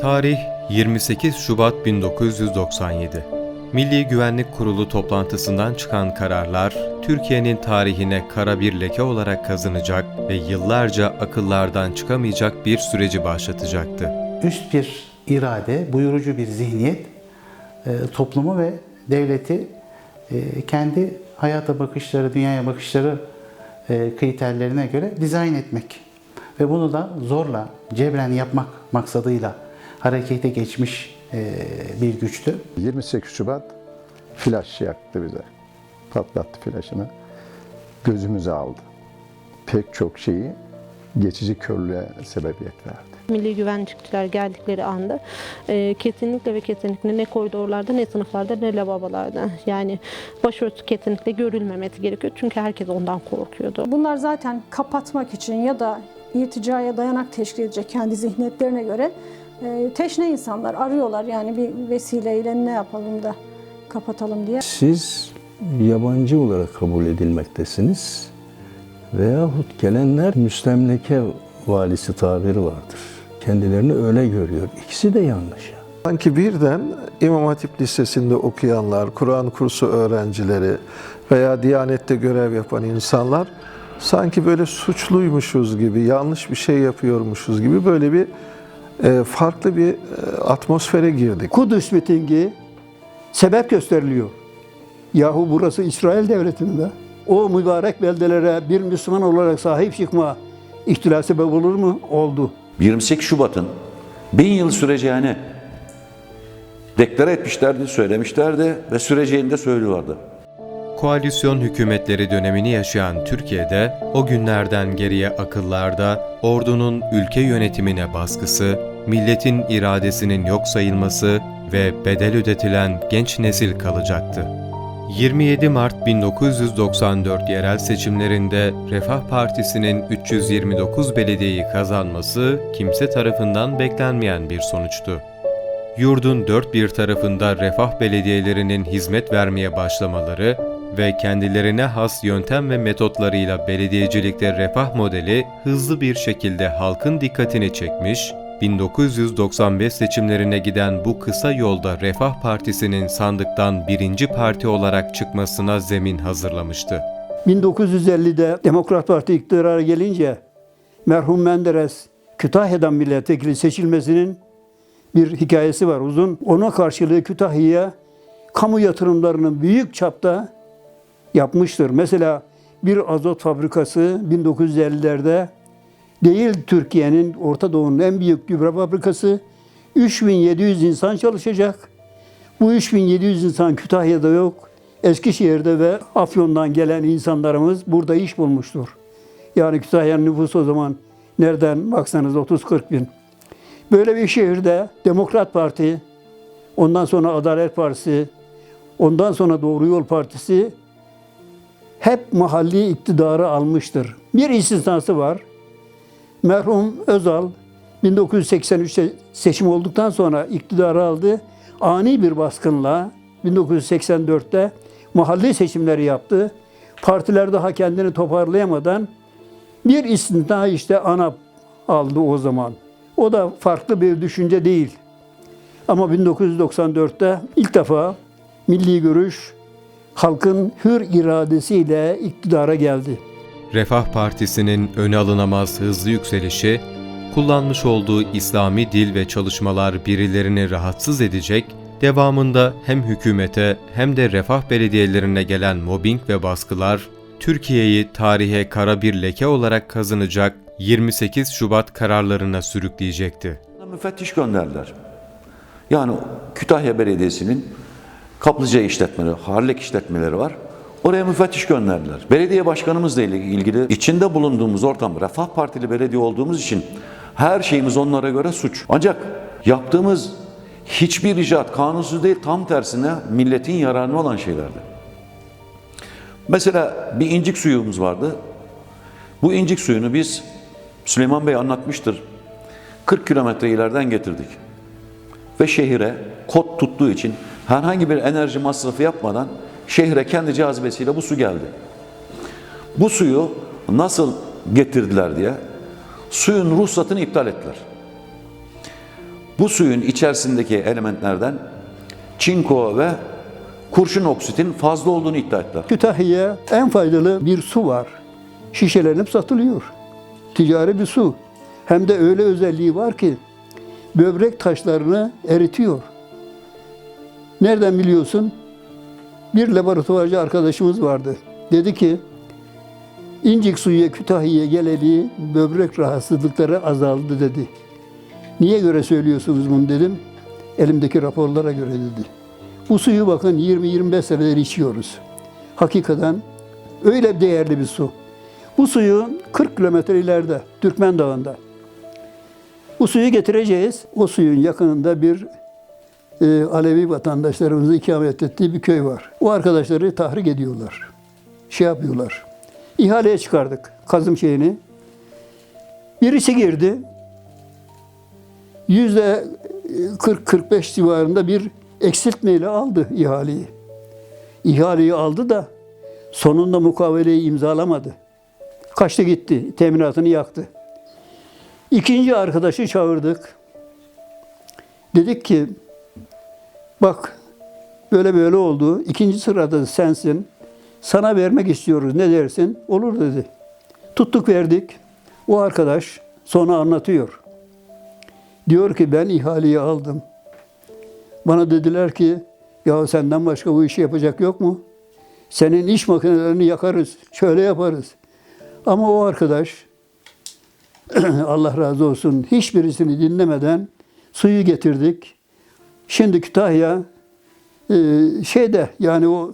Tarih 28 Şubat 1997. Milli Güvenlik Kurulu toplantısından çıkan kararlar, Türkiye'nin tarihine kara bir leke olarak kazınacak ve yıllarca akıllardan çıkamayacak bir süreci başlatacaktı. üst bir irade, buyurucu bir zihniyet e, toplumu ve devleti e, kendi hayata bakışları, dünyaya bakışları e, kriterlerine göre dizayn etmek. Ve bunu da zorla, cebren yapmak maksadıyla harekete geçmiş e, bir güçtü. 28 Şubat flaş yaktı bize. Patlattı flaşını. Gözümüzü aldı. Pek çok şeyi geçici körlüğe sebebiyet verdi. Milli güvenlikçiler geldikleri anda e, kesinlikle ve kesinlikle ne koridorlarda ne sınıflarda ne lavabolarda yani başörtüsü kesinlikle görülmemesi gerekiyor. Çünkü herkes ondan korkuyordu. Bunlar zaten kapatmak için ya da irticaya dayanak teşkil edecek kendi zihniyetlerine göre e, teşne insanlar arıyorlar. Yani bir vesileyle ne yapalım da kapatalım diye. Siz yabancı olarak kabul edilmektesiniz veyahut gelenler müstemleke valisi tabiri vardır. Kendilerini öyle görüyor. İkisi de yanlış. Sanki birden İmam Hatip Lisesi'nde okuyanlar, Kur'an kursu öğrencileri veya Diyanet'te görev yapan insanlar sanki böyle suçluymuşuz gibi, yanlış bir şey yapıyormuşuz gibi böyle bir farklı bir e, atmosfere girdik. Kudüs mitingi sebep gösteriliyor. Yahu burası İsrail devletinde. O mübarek beldelere bir Müslüman olarak sahip çıkma ihtilal sebep olur mu? Oldu. 28 Şubat'ın bin yıl süreceğini deklare etmişlerdi, söylemişlerdi ve süreceğini de söylüyorlardı. Koalisyon hükümetleri dönemini yaşayan Türkiye'de o günlerden geriye akıllarda ordunun ülke yönetimine baskısı, milletin iradesinin yok sayılması ve bedel ödetilen genç nesil kalacaktı. 27 Mart 1994 yerel seçimlerinde Refah Partisi'nin 329 belediyeyi kazanması kimse tarafından beklenmeyen bir sonuçtu. Yurdun dört bir tarafında refah belediyelerinin hizmet vermeye başlamaları ve kendilerine has yöntem ve metotlarıyla belediyecilikte refah modeli hızlı bir şekilde halkın dikkatini çekmiş, 1995 seçimlerine giden bu kısa yolda Refah Partisi'nin sandıktan birinci parti olarak çıkmasına zemin hazırlamıştı. 1950'de Demokrat Parti iktidara gelince merhum Menderes Kütahya'dan milletvekili seçilmesinin bir hikayesi var uzun. Ona karşılığı Kütahya'ya kamu yatırımlarının büyük çapta yapmıştır. Mesela bir azot fabrikası 1950'lerde değil Türkiye'nin Orta Doğu'nun en büyük gübre fabrikası 3700 insan çalışacak. Bu 3700 insan Kütahya'da yok. Eskişehir'de ve Afyon'dan gelen insanlarımız burada iş bulmuştur. Yani Kütahya'nın nüfusu o zaman nereden baksanız 30-40 bin. Böyle bir şehirde Demokrat Parti, ondan sonra Adalet Partisi, ondan sonra Doğru Yol Partisi hep mahalli iktidarı almıştır. Bir istisnası var. Merhum Özal 1983'te seçim olduktan sonra iktidarı aldı. Ani bir baskınla 1984'te mahalli seçimleri yaptı. Partiler daha kendini toparlayamadan bir istisna işte ANAP aldı o zaman. O da farklı bir düşünce değil. Ama 1994'te ilk defa milli görüş halkın hür iradesiyle iktidara geldi. Refah Partisi'nin öne alınamaz hızlı yükselişi, kullanmış olduğu İslami dil ve çalışmalar birilerini rahatsız edecek, devamında hem hükümete hem de refah belediyelerine gelen mobbing ve baskılar, Türkiye'yi tarihe kara bir leke olarak kazanacak 28 Şubat kararlarına sürükleyecekti. Müfettiş gönderdiler. Yani Kütahya Belediyesi'nin kaplıca işletmeleri, harlek işletmeleri var. Oraya müfettiş gönderdiler. Belediye başkanımızla ilgili içinde bulunduğumuz ortam Refah Partili belediye olduğumuz için her şeyimiz onlara göre suç. Ancak yaptığımız hiçbir icraat kanunsuz değil tam tersine milletin yararına olan şeylerdi. Mesela bir incik suyumuz vardı. Bu incik suyunu biz Süleyman Bey anlatmıştır. 40 kilometre ileriden getirdik. Ve şehire kod tuttuğu için herhangi bir enerji masrafı yapmadan şehre kendi cazibesiyle bu su geldi. Bu suyu nasıl getirdiler diye suyun ruhsatını iptal ettiler. bu suyun içerisindeki elementlerden çinko ve kurşun oksitin fazla olduğunu iddia ettiler. Kütahya'ya en faydalı bir su var. Şişelenip satılıyor. Ticari bir su. Hem de öyle özelliği var ki böbrek taşlarını eritiyor. Nereden biliyorsun? Bir laboratuvarcı arkadaşımız vardı. Dedi ki İncik suyu Kütahya'ya geleli böbrek rahatsızlıkları azaldı dedi. Niye göre söylüyorsunuz bunu dedim. Elimdeki raporlara göre dedi. Bu suyu bakın 20-25 senedir içiyoruz. Hakikaten öyle değerli bir su. Bu suyu 40 kilometre ileride Türkmen Dağı'nda. Bu suyu getireceğiz. O suyun yakınında bir e, Alevi vatandaşlarımızı ikamet ettiği bir köy var. O arkadaşları tahrik ediyorlar. Şey yapıyorlar. İhaleye çıkardık kazım şeyini. Birisi girdi. Yüzde 40-45 civarında bir eksiltmeyle aldı ihaleyi. İhaleyi aldı da sonunda mukaveleyi imzalamadı. Kaçtı gitti, teminatını yaktı. İkinci arkadaşı çağırdık. Dedik ki, bak böyle böyle oldu. İkinci sırada sensin. Sana vermek istiyoruz. Ne dersin? Olur dedi. Tuttuk verdik. O arkadaş sonra anlatıyor. Diyor ki ben ihaleyi aldım. Bana dediler ki ya senden başka bu işi yapacak yok mu? Senin iş makinelerini yakarız, şöyle yaparız. Ama o arkadaş Allah razı olsun hiçbirisini dinlemeden suyu getirdik. Şimdi Kütahya e, şeyde yani o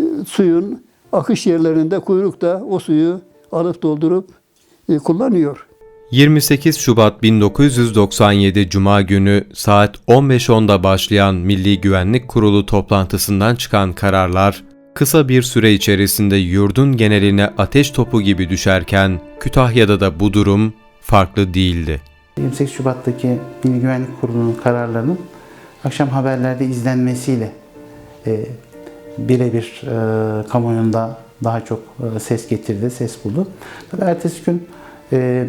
e, suyun akış yerlerinde kuyrukta o suyu alıp doldurup e, kullanıyor. 28 Şubat 1997 Cuma günü saat 15.10'da başlayan Milli Güvenlik Kurulu toplantısından çıkan kararlar, kısa bir süre içerisinde yurdun geneline ateş topu gibi düşerken Kütahya'da da bu durum farklı değildi. 28 Şubat'taki Milli Güvenlik Kurulu'nun kararlarının akşam haberlerde izlenmesiyle e, birebir e, kamuoyunda daha çok e, ses getirdi, ses buldu. Tabii ertesi gün e,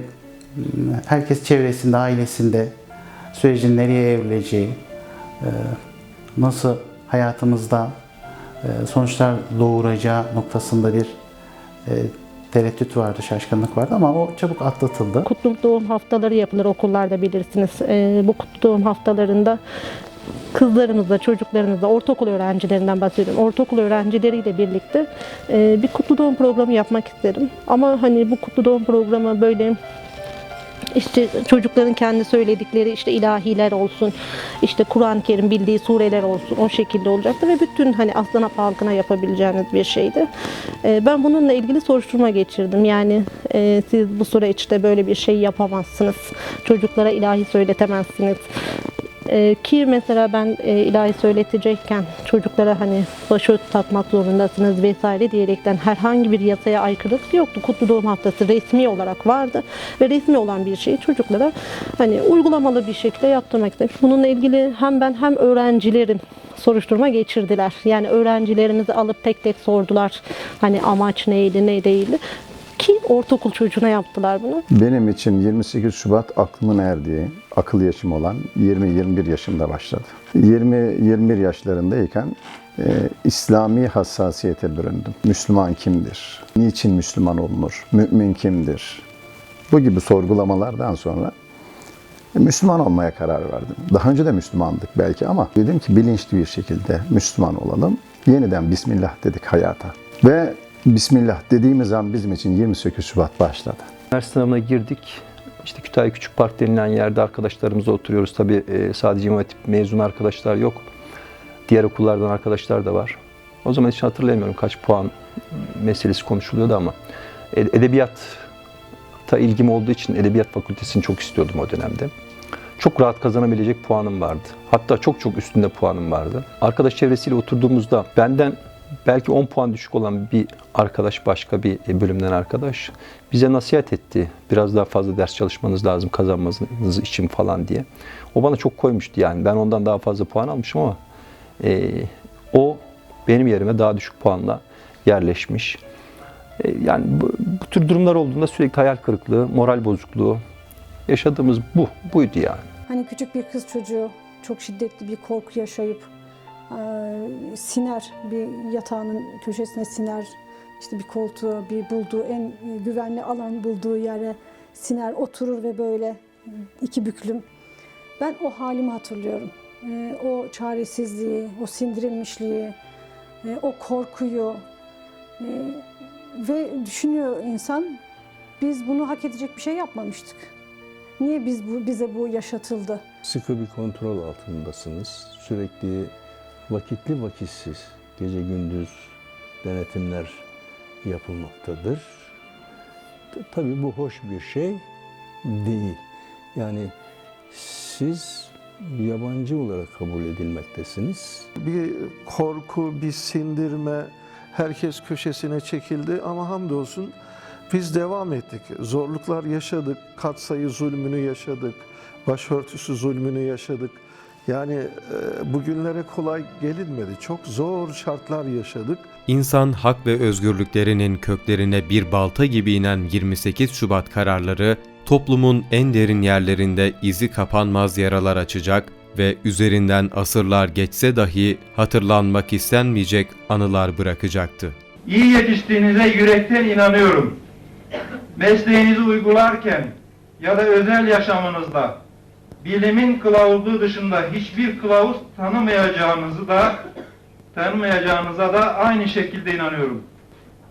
herkes çevresinde, ailesinde sürecin nereye evrileceği, e, nasıl hayatımızda e, sonuçlar doğuracağı noktasında bir e, tereddüt vardı, şaşkınlık vardı ama o çabuk atlatıldı. Kutlu doğum haftaları yapılır okullarda bilirsiniz. Ee, bu kutlu doğum haftalarında kızlarımızla, çocuklarımızla, ortaokul öğrencilerinden bahsediyorum. Ortaokul öğrencileriyle birlikte e, bir kutlu doğum programı yapmak isterim. Ama hani bu kutlu doğum programı böyle işte çocukların kendi söyledikleri işte ilahiler olsun, işte Kur'an-ı Kerim bildiği sureler olsun o şekilde olacaktı ve bütün hani Aslanap halkına yapabileceğiniz bir şeydi. Ee, ben bununla ilgili soruşturma geçirdim. Yani e, siz bu süreçte böyle bir şey yapamazsınız. Çocuklara ilahi söyletemezsiniz. Ee, ki mesela ben e, ilahi söyletecekken çocuklara hani başörtü takmak zorundasınız vesaire diyerekten herhangi bir yasaya aykırılık yoktu. Kutlu Doğum Haftası resmi olarak vardı ve resmi olan bir şeyi çocuklara hani uygulamalı bir şekilde yaptırmak istedim. Bununla ilgili hem ben hem öğrencilerim soruşturma geçirdiler. Yani öğrencilerimizi alıp tek tek sordular. Hani amaç neydi, ne değildi. Ki ortaokul çocuğuna yaptılar bunu. Benim için 28 Şubat aklımın erdiği, akıl yaşım olan 20-21 yaşımda başladı. 20-21 yaşlarındayken e, İslami hassasiyete büründüm. Müslüman kimdir? Niçin Müslüman olunur? Mümin kimdir? Bu gibi sorgulamalardan sonra e, Müslüman olmaya karar verdim. Daha önce de Müslümandık belki ama dedim ki bilinçli bir şekilde Müslüman olalım. Yeniden Bismillah dedik hayata. Ve Bismillah dediğimiz an bizim için 28 Şubat başladı. Üniversite sınavına girdik. İşte Kütahya Küçük Park denilen yerde arkadaşlarımızla oturuyoruz. Tabii e, sadece İmam mezun arkadaşlar yok. Diğer okullardan arkadaşlar da var. O zaman hiç hatırlayamıyorum kaç puan meselesi konuşuluyordu ama edebiyata ilgim olduğu için edebiyat fakültesini çok istiyordum o dönemde. Çok rahat kazanabilecek puanım vardı. Hatta çok çok üstünde puanım vardı. Arkadaş çevresiyle oturduğumuzda benden belki 10 puan düşük olan bir arkadaş, başka bir bölümden arkadaş bize nasihat etti. Biraz daha fazla ders çalışmanız lazım kazanmanız için falan diye. O bana çok koymuştu yani. Ben ondan daha fazla puan almışım ama e, o benim yerime daha düşük puanla yerleşmiş. E, yani bu, bu tür durumlar olduğunda sürekli hayal kırıklığı, moral bozukluğu yaşadığımız bu, buydu yani. Hani küçük bir kız çocuğu çok şiddetli bir korku yaşayıp e, siner bir yatağının köşesine siner işte bir koltuğa bir bulduğu en güvenli alan bulduğu yere siner oturur ve böyle iki büklüm. Ben o halimi hatırlıyorum. E, o çaresizliği, o sindirilmişliği, e, o korkuyu e, ve düşünüyor insan biz bunu hak edecek bir şey yapmamıştık. Niye biz bu bize bu yaşatıldı? Sıkı bir kontrol altındasınız. Sürekli vakitli vakitsiz, gece gündüz denetimler yapılmaktadır. Tabii bu hoş bir şey değil. Yani siz yabancı olarak kabul edilmektesiniz. Bir korku, bir sindirme, herkes köşesine çekildi ama hamdolsun biz devam ettik. Zorluklar yaşadık, katsayı zulmünü yaşadık, başörtüsü zulmünü yaşadık. Yani e, bugünlere kolay gelinmedi. Çok zor şartlar yaşadık. İnsan hak ve özgürlüklerinin köklerine bir balta gibi inen 28 Şubat kararları toplumun en derin yerlerinde izi kapanmaz yaralar açacak ve üzerinden asırlar geçse dahi hatırlanmak istenmeyecek anılar bırakacaktı. İyi yetiştiğinize yürekten inanıyorum. Mesleğinizi uygularken ya da özel yaşamınızda bilimin kılavuzu dışında hiçbir kılavuz tanımayacağınızı da tanımayacağınıza da aynı şekilde inanıyorum.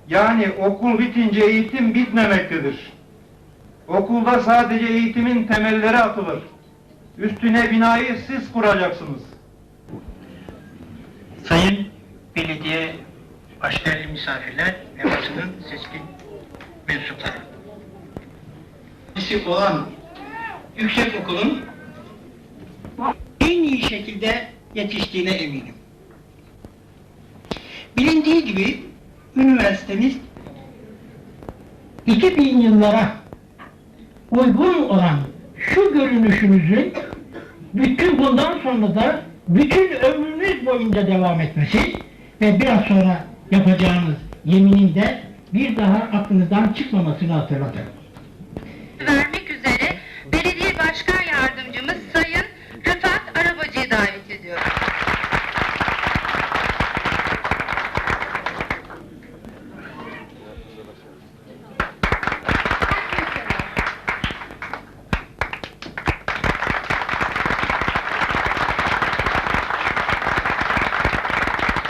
Yani okul bitince eğitim bitmemektedir. Okulda sadece eğitimin temelleri atılır. Üstüne binayı siz kuracaksınız. Sayın belediye başkanı misafirler ve basının seçkin mensupları. Birisi olan yüksek okulun en iyi şekilde yetiştiğine eminim. Bilindiği gibi üniversitemiz 2000 yıllara uygun olan şu görünüşümüzün bütün bundan sonra da bütün ömrünüz boyunca devam etmesi ve biraz sonra yapacağınız yeminin de bir daha aklınızdan çıkmamasını hatırlatırım. vermek üzere Belediye Başkan Yardımcımız Sayın Rıfat Arabacı'yı davet ediyorum.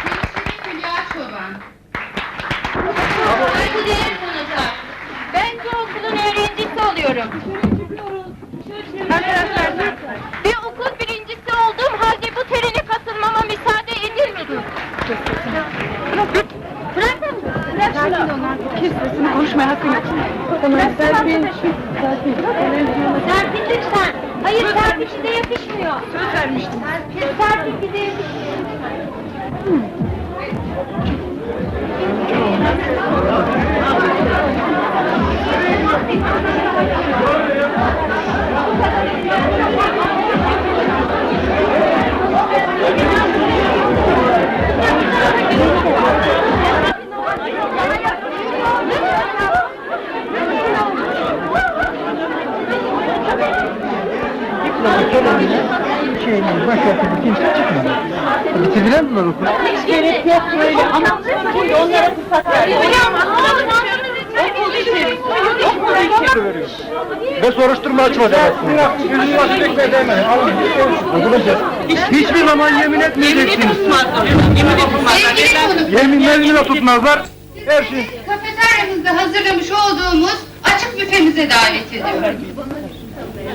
Hemşire Hülya Çoban. Saygıdeğer konutar. Ben bu okulun öğrencisi oluyorum. Arkadaşlar, bir okul birincisi olduğum halde bu törene katılmama müsaade edilmedi. Bırak, bırak sesini konuşmaya hakkın yok. Serpil. Serpil lütfen. Hayır Serpil bize yakışmıyor. Söz vermiştim. Serpil, Serpil bize yakışmıyor. Bitirdiler mi bunları okulu? Hiç gerek yok böyle ama şimdi onlara fırsat için. Ve soruşturma açma demezsiniz. Yüzünü bekle deme. Arkadaşlar hiçbir zaman yemin etmeyeceksiniz. Yeminlerini de tutmazlar. Her şey. kafeteryamızda hazırlamış olduğumuz açık büfemize davet ediyorum.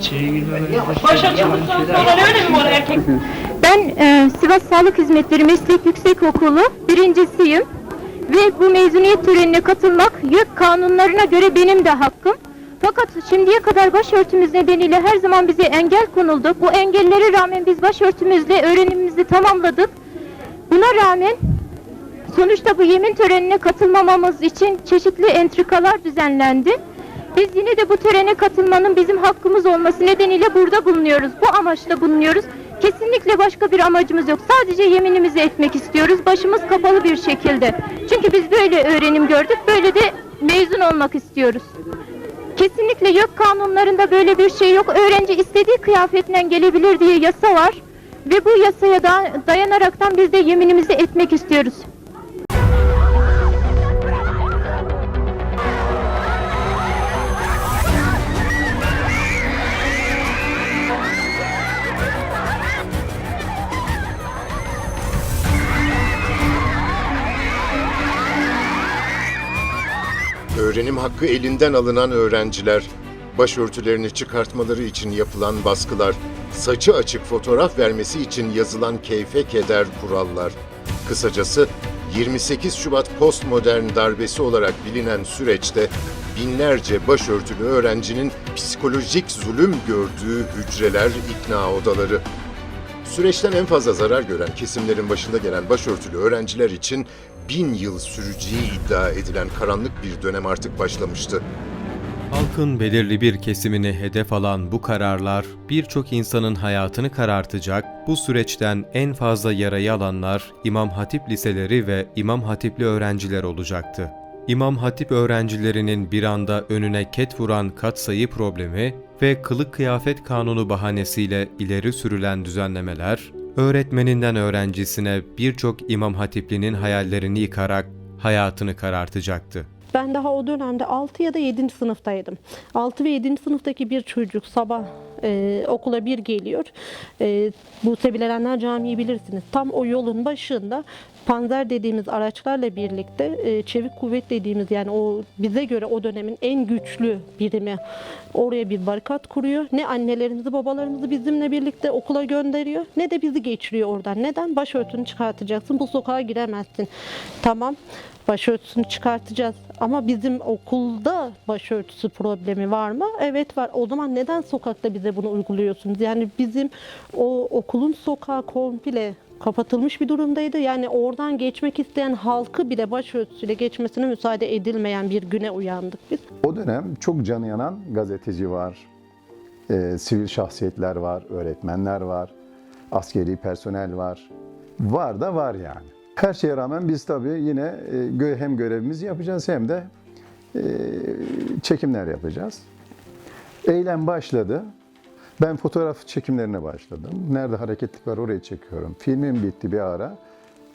Neden bu kadar? Ben e, Sivas Sağlık Hizmetleri Meslek Yüksekokulu birincisiyim ve bu mezuniyet törenine katılmak YÖK kanunlarına göre benim de hakkım. Fakat şimdiye kadar başörtümüz nedeniyle her zaman bize engel konuldu. Bu engellere rağmen biz başörtümüzle öğrenimimizi tamamladık. Buna rağmen sonuçta bu yemin törenine katılmamamız için çeşitli entrikalar düzenlendi. Biz yine de bu törene katılmanın bizim hakkımız olması nedeniyle burada bulunuyoruz. Bu amaçla bulunuyoruz. Kesinlikle başka bir amacımız yok. Sadece yeminimizi etmek istiyoruz. Başımız kapalı bir şekilde. Çünkü biz böyle öğrenim gördük. Böyle de mezun olmak istiyoruz. Kesinlikle yok kanunlarında böyle bir şey yok. Öğrenci istediği kıyafetle gelebilir diye yasa var. Ve bu yasaya da dayanaraktan biz de yeminimizi etmek istiyoruz. Öğrenim hakkı elinden alınan öğrenciler, başörtülerini çıkartmaları için yapılan baskılar, saçı açık fotoğraf vermesi için yazılan keyfe keder kurallar. Kısacası 28 Şubat postmodern darbesi olarak bilinen süreçte binlerce başörtülü öğrencinin psikolojik zulüm gördüğü hücreler, ikna odaları. Süreçten en fazla zarar gören kesimlerin başında gelen başörtülü öğrenciler için bin yıl süreceği iddia edilen karanlık bir dönem artık başlamıştı. Halkın belirli bir kesimini hedef alan bu kararlar birçok insanın hayatını karartacak, bu süreçten en fazla yarayı alanlar İmam Hatip liseleri ve İmam Hatipli öğrenciler olacaktı. İmam Hatip öğrencilerinin bir anda önüne ket vuran katsayı problemi ve kılık kıyafet kanunu bahanesiyle ileri sürülen düzenlemeler, öğretmeninden öğrencisine birçok İmam Hatiplinin hayallerini yıkarak hayatını karartacaktı. Ben daha o dönemde 6 ya da 7. sınıftaydım. 6 ve 7. sınıftaki bir çocuk sabah e, okula bir geliyor. E, bu Sevilenler Camii bilirsiniz. Tam o yolun başında panzer dediğimiz araçlarla birlikte e, çevik kuvvet dediğimiz yani o bize göre o dönemin en güçlü birimi oraya bir barikat kuruyor. Ne annelerimizi babalarımızı bizimle birlikte okula gönderiyor ne de bizi geçiriyor oradan. Neden? Başörtünü çıkartacaksın bu sokağa giremezsin. Tamam başörtüsünü çıkartacağız. Ama bizim okulda başörtüsü problemi var mı? Evet var. O zaman neden sokakta bize bunu uyguluyorsunuz? Yani bizim o okulun sokağı komple kapatılmış bir durumdaydı. Yani oradan geçmek isteyen halkı bile başörtüsüyle geçmesine müsaade edilmeyen bir güne uyandık biz. O dönem çok canı yanan gazeteci var, e, sivil şahsiyetler var, öğretmenler var, askeri personel var. Var da var yani. Her şeye rağmen biz tabii yine e, hem görevimizi yapacağız hem de e, çekimler yapacağız. Eylem başladı. Ben fotoğraf çekimlerine başladım. Nerede hareketlik var orayı çekiyorum. Filmim bitti bir ara.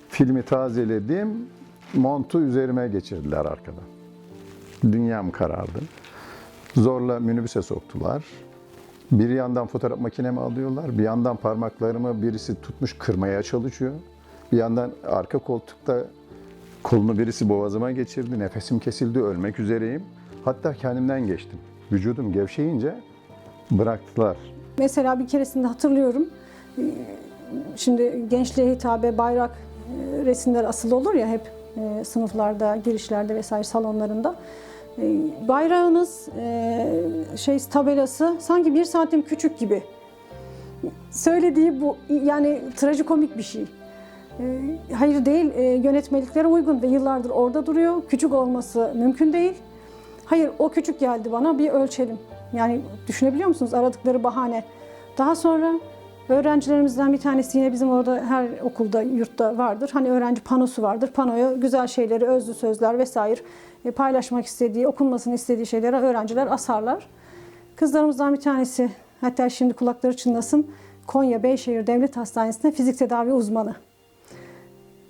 Filmi tazeledim. Montu üzerime geçirdiler arkada. Dünyam karardı. Zorla minibüse soktular. Bir yandan fotoğraf makinemi alıyorlar, bir yandan parmaklarımı birisi tutmuş kırmaya çalışıyor. Bir yandan arka koltukta kolunu birisi boğazıma geçirdi, nefesim kesildi, ölmek üzereyim. Hatta kendimden geçtim. Vücudum gevşeyince bıraktılar. Mesela bir keresinde hatırlıyorum. e, Şimdi gençliğe hitabe bayrak e, resimler asılı olur ya hep e, sınıflarda, girişlerde vesaire salonlarında. E, Bayrağınız e, şey tabelası sanki bir santim küçük gibi. Söylediği bu yani trajikomik bir şey. E, Hayır değil, yönetmeliklere uygun ve yıllardır orada duruyor. Küçük olması mümkün değil. Hayır o küçük geldi bana bir ölçelim. Yani düşünebiliyor musunuz aradıkları bahane. Daha sonra öğrencilerimizden bir tanesi yine bizim orada her okulda, yurtta vardır. Hani öğrenci panosu vardır. Panoya güzel şeyleri, özlü sözler vesaire e, paylaşmak istediği, okunmasını istediği şeyleri öğrenciler asarlar. Kızlarımızdan bir tanesi, hatta şimdi kulakları çınlasın, Konya Beyşehir Devlet Hastanesi'nde fizik tedavi uzmanı.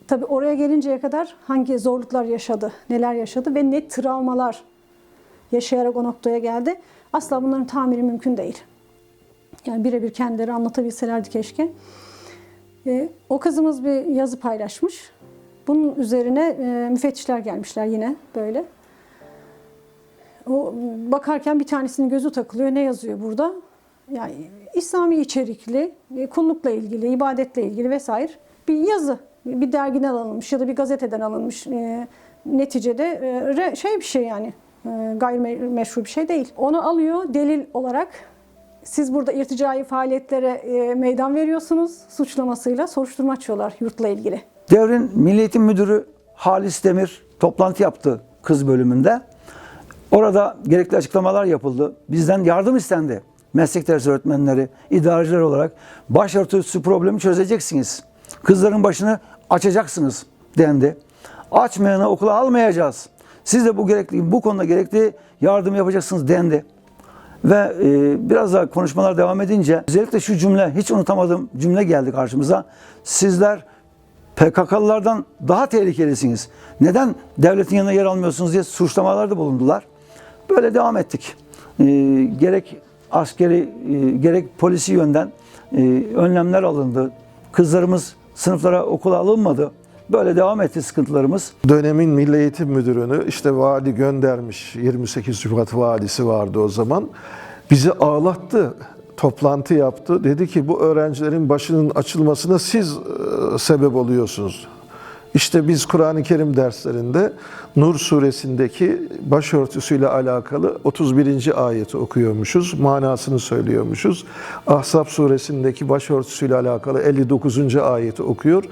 Tabii oraya gelinceye kadar hangi zorluklar yaşadı, neler yaşadı ve ne travmalar yaşayarak o noktaya geldi. Asla bunların tamiri mümkün değil. Yani birebir kendileri anlatabilselerdi keşke. Ee, o kızımız bir yazı paylaşmış. Bunun üzerine e, müfettişler gelmişler yine böyle. O bakarken bir tanesinin gözü takılıyor. Ne yazıyor burada? Yani İslami içerikli, e, kullukla ilgili, ibadetle ilgili vesaire bir yazı. Bir dergiden alınmış ya da bir gazeteden alınmış. E, neticede e, şey bir şey yani e, gayrimeşru bir şey değil. Onu alıyor delil olarak siz burada irticai faaliyetlere e, meydan veriyorsunuz suçlamasıyla soruşturma açıyorlar yurtla ilgili. Devrin Milli Eğitim Müdürü Halis Demir toplantı yaptı kız bölümünde. Orada gerekli açıklamalar yapıldı. Bizden yardım istendi. Meslek dersi öğretmenleri, idareciler olarak başörtüsü problemi çözeceksiniz. Kızların başını açacaksınız dendi. Açmayanı okula almayacağız. Siz de bu gerekli bu konuda gerekli yardım yapacaksınız dendi. Ve e, biraz daha konuşmalar devam edince özellikle şu cümle hiç unutamadığım cümle geldi karşımıza. Sizler PKK'lılardan daha tehlikelisiniz. Neden devletin yanına yer almıyorsunuz diye suçlamalarda bulundular. Böyle devam ettik. E, gerek askeri e, gerek polisi yönden e, önlemler alındı. Kızlarımız sınıflara okula alınmadı. Böyle devam etti sıkıntılarımız. Dönemin Milli Eğitim Müdürünü işte vali göndermiş. 28 Şubat valisi vardı o zaman. Bizi ağlattı. Toplantı yaptı. Dedi ki bu öğrencilerin başının açılmasına siz e, sebep oluyorsunuz. İşte biz Kur'an-ı Kerim derslerinde Nur suresindeki başörtüsüyle alakalı 31. ayeti okuyormuşuz, manasını söylüyormuşuz. Ahzab suresindeki başörtüsüyle alakalı 59. ayeti okuyor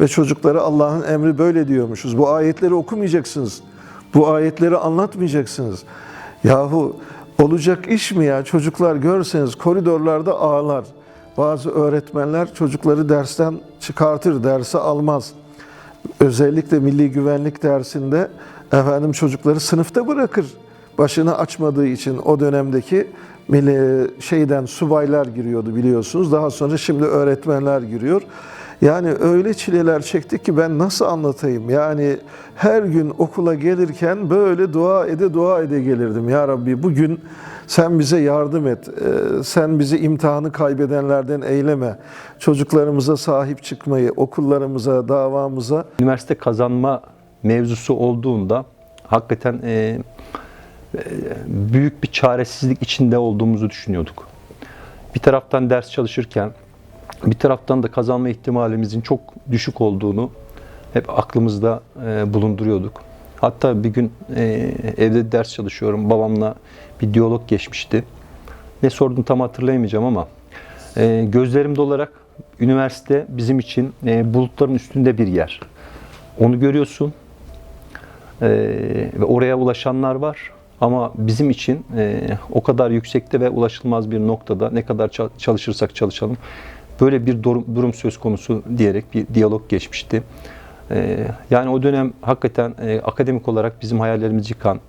ve çocuklara Allah'ın emri böyle diyormuşuz. Bu ayetleri okumayacaksınız. Bu ayetleri anlatmayacaksınız. Yahu olacak iş mi ya? Çocuklar görseniz koridorlarda ağlar. Bazı öğretmenler çocukları dersten çıkartır, derse almaz özellikle milli güvenlik dersinde efendim çocukları sınıfta bırakır. Başını açmadığı için o dönemdeki şeyden subaylar giriyordu biliyorsunuz. Daha sonra şimdi öğretmenler giriyor. Yani öyle çileler çektik ki ben nasıl anlatayım? Yani her gün okula gelirken böyle dua ede dua ede gelirdim. Ya Rabbi bugün sen bize yardım et. Ee, Sen bizi imtihanı kaybedenlerden eyleme. Çocuklarımıza sahip çıkmayı, okullarımıza, davamıza Üniversite kazanma mevzusu olduğunda hakikaten e, e, büyük bir çaresizlik içinde olduğumuzu düşünüyorduk. Bir taraftan ders çalışırken bir taraftan da kazanma ihtimalimizin çok düşük olduğunu hep aklımızda e, bulunduruyorduk. Hatta bir gün e, evde ders çalışıyorum. Babamla bir diyalog geçmişti. Ne sordum tam hatırlayamayacağım ama e, gözlerimde olarak üniversite bizim için e, bulutların üstünde bir yer. Onu görüyorsun e, ve oraya ulaşanlar var. Ama bizim için e, o kadar yüksekte ve ulaşılmaz bir noktada ne kadar ça- çalışırsak çalışalım böyle bir durum, durum söz konusu diyerek bir diyalog geçmişti. E, yani o dönem hakikaten e, akademik olarak bizim hayallerimizi yıkan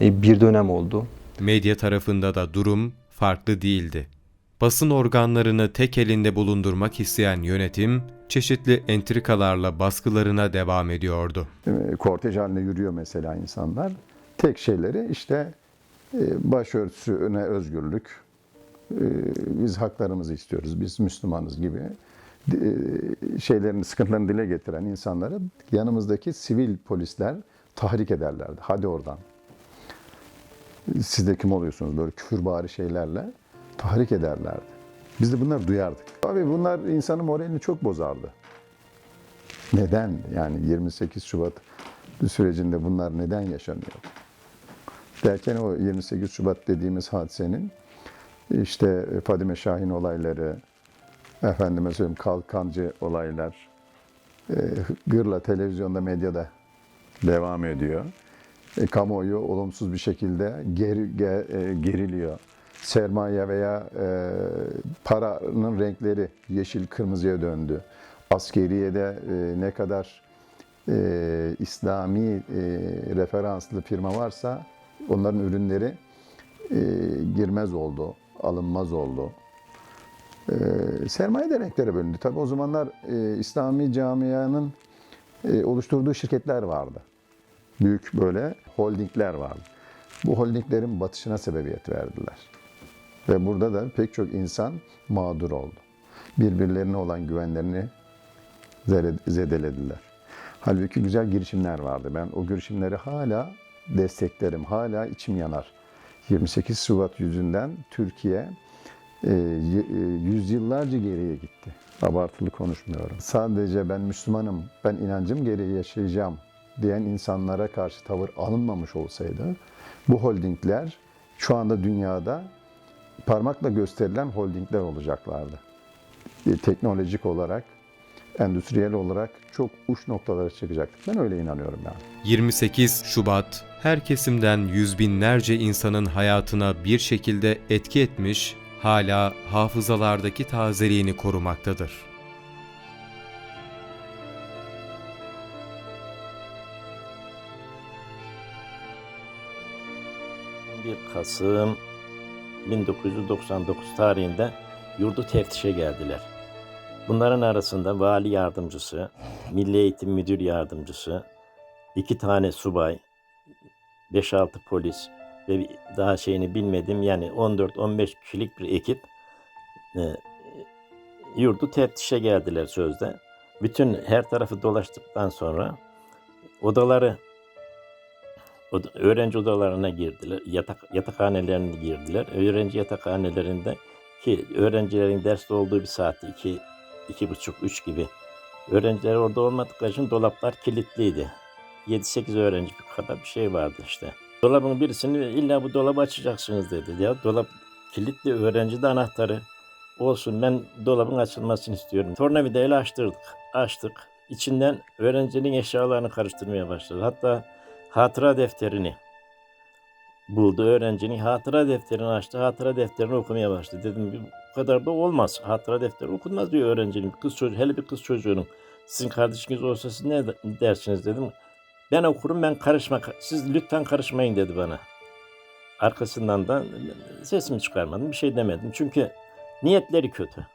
e, bir dönem oldu. Medya tarafında da durum farklı değildi. Basın organlarını tek elinde bulundurmak isteyen yönetim, çeşitli entrikalarla baskılarına devam ediyordu. E, kortej haline yürüyor mesela insanlar. Tek şeyleri işte e, başörtüsüne özgürlük, biz haklarımızı istiyoruz, biz Müslümanız gibi e, şeylerini, sıkıntılarını dile getiren insanları yanımızdaki sivil polisler tahrik ederlerdi. Hadi oradan. Siz de kim oluyorsunuz böyle küfürbari şeylerle tahrik ederlerdi. Biz de bunları duyardık. Tabii bunlar insanın moralini çok bozardı. Neden? Yani 28 Şubat sürecinde bunlar neden yaşanıyor? Derken o 28 Şubat dediğimiz hadisenin işte Fadime Şahin olayları, efendime söyleyeyim kalkancı olaylar, e, gırla televizyonda, medyada devam ediyor. E, kamuoyu olumsuz bir şekilde ger, ge- e, geriliyor. Sermaye veya e, paranın renkleri yeşil kırmızıya döndü. Askeriyede e, ne kadar e, İslami e, referanslı firma varsa onların ürünleri e, girmez oldu, alınmaz oldu. E, sermaye de renklere bölündü. Tabii o zamanlar e, İslami camianın e, oluşturduğu şirketler vardı. Büyük böyle holdingler vardı. Bu holdinglerin batışına sebebiyet verdiler. Ve burada da pek çok insan mağdur oldu. Birbirlerine olan güvenlerini zede- zedelediler. Halbuki güzel girişimler vardı. Ben o girişimleri hala desteklerim. Hala içim yanar. 28 Şubat yüzünden Türkiye e, e, yüzyıllarca geriye gitti. Abartılı konuşmuyorum. Sadece ben Müslümanım, ben inancım gereği yaşayacağım diyen insanlara karşı tavır alınmamış olsaydı bu holdingler şu anda dünyada parmakla gösterilen holdingler olacaklardı. E, Teknolojik olarak, endüstriyel olarak çok uç noktalara çıkacaktık. Ben öyle inanıyorum yani. 28 Şubat her kesimden yüz binlerce insanın hayatına bir şekilde etki etmiş, hala hafızalardaki tazeliğini korumaktadır. 1 Kasım 1999 tarihinde yurdu teftişe geldiler. Bunların arasında vali yardımcısı, milli eğitim müdür yardımcısı, iki tane subay, 5-6 polis ve daha şeyini bilmedim yani 14-15 kişilik bir ekip e, yurdu teftişe geldiler sözde. Bütün her tarafı dolaştıktan sonra odaları Oda- öğrenci odalarına girdiler, yatak yatakhanelerine girdiler. Öğrenci yatakhanelerinde ki öğrencilerin derste olduğu bir saatte iki, iki buçuk, üç gibi. Öğrenciler orada olmadıkları için dolaplar kilitliydi. 7-8 öğrenci bir kadar bir şey vardı işte. Dolabın birisini illa bu dolabı açacaksınız dedi. Ya dolap kilitli öğrenci de anahtarı. Olsun ben dolabın açılmasını istiyorum. Tornavidayla açtırdık. Açtık. İçinden öğrencinin eşyalarını karıştırmaya başladı. Hatta hatıra defterini buldu. Öğrencinin hatıra defterini açtı. Hatıra defterini okumaya başladı. Dedim bu kadar da olmaz. Hatıra defteri okunmaz diyor öğrencinin. Kız çocuğu, hele bir kız çocuğunun. Sizin kardeşiniz olsa siz ne dersiniz dedim. Ben okurum ben karışma. Siz lütfen karışmayın dedi bana. Arkasından da sesimi çıkarmadım. Bir şey demedim. Çünkü niyetleri kötü.